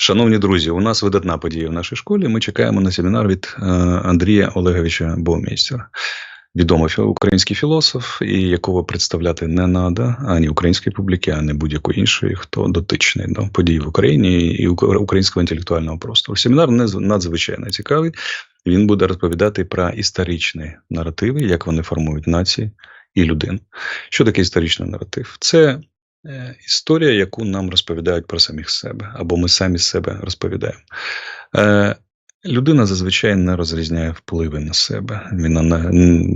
Шановні друзі, у нас видатна подія в нашій школі. Ми чекаємо на семінар від е, Андрія Олеговича Бовмейстера. Відомий український філософ, і якого представляти не треба ані українській публіки, ані будь-якої іншої, хто дотичний до подій в Україні і українського інтелектуального простору. Семінар надзвичайно цікавий. Він буде розповідати про історичні наративи, як вони формують нації і людин. Що таке історичний наратив? Це е, історія, яку нам розповідають про самих себе, або ми самі себе розповідаємо. Е, людина зазвичай не розрізняє впливи на себе. Він на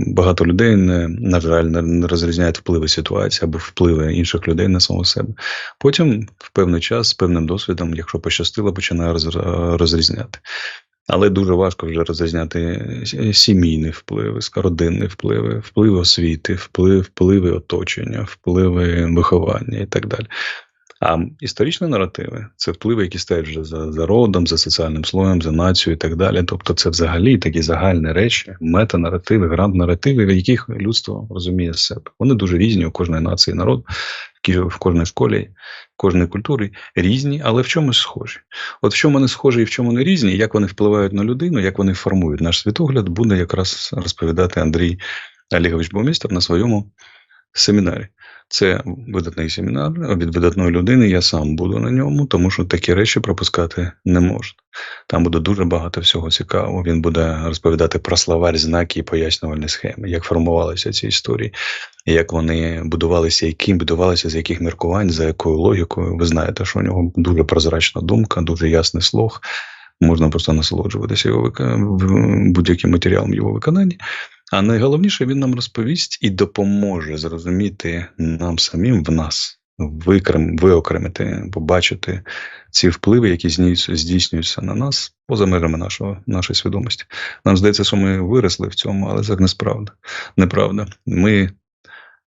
багато людей не на жаль не розрізняють впливи ситуації або впливи інших людей на самого себе. Потім, в певний час, з певним досвідом, якщо пощастило, починає розрізняти. Але дуже важко вже розрізняти сімейні впливи, родинні впливи, впливи освіти, впливи, впливи оточення, впливи виховання і так далі. А історичні наративи це впливи, які стоять вже за, за родом, за соціальним слоєм, за нацією і так далі. Тобто, це взагалі такі загальні речі, метанаративи, гранд-наративи, в яких людство розуміє себе. Вони дуже різні у кожної нації, народ, в кожній школі, в кожній культурі різні, але в чомусь схожі. От в чому вони схожі і в чому не різні, як вони впливають на людину, як вони формують наш світогляд, буде якраз розповідати Андрій Олегович Бомістер на своєму семінарі. Це видатний семінар від видатної людини. Я сам буду на ньому, тому що такі речі пропускати не можна. Там буде дуже багато всього цікавого. Він буде розповідати про словарь, знаки і пояснювальні схеми, як формувалися ці історії, як вони будувалися, яким будувалися, з яких міркувань, за якою логікою. Ви знаєте, що у нього дуже прозрачна думка, дуже ясний слог. Можна просто насолоджуватися його будь-яким матеріалом його виконанні. А найголовніше він нам розповість і допоможе зрозуміти нам самим в нас, викрем, виокремити, побачити ці впливи, які здійснюються- на нас поза межами нашого, нашої свідомості. Нам здається, що ми виросли в цьому, але це несправда. Неправда. Ми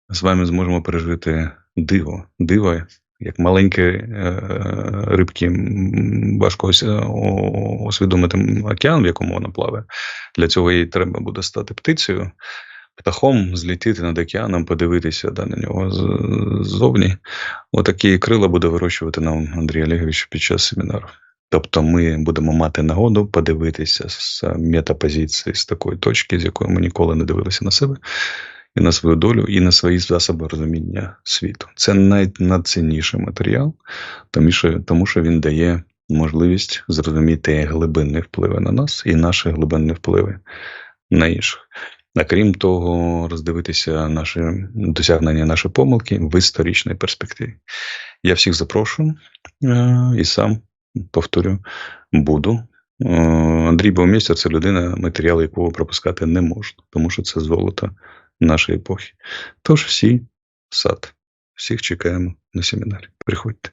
з вами зможемо пережити диво, диво, як маленькі е, рибки, важко е, освідомити океан, в якому вона плаває. Для цього їй треба буде стати птицею, птахом, злітіти над океаном, подивитися да, на нього ззовні. Отакі крила буде вирощувати нам Андрій Олегович під час семінару. Тобто ми будемо мати нагоду подивитися з метапозиції, з такої точки, з якої ми ніколи не дивилися на себе, і на свою долю, і на свої засоби розуміння світу. Це найнадцінніший матеріал, тому що, тому що він дає можливість зрозуміти глибинні впливи на нас і наші глибинні впливи на інших. А крім того, роздивитися наші досягнення, наші помилки в історичній перспективі. Я всіх запрошую е, і сам повторю, буду. Е, Андрій Баумістер – це людина, матеріал якого пропускати не можна, тому що це золото нашої епохи. Тож всі сад, всіх чекаємо на семінарі. Приходьте.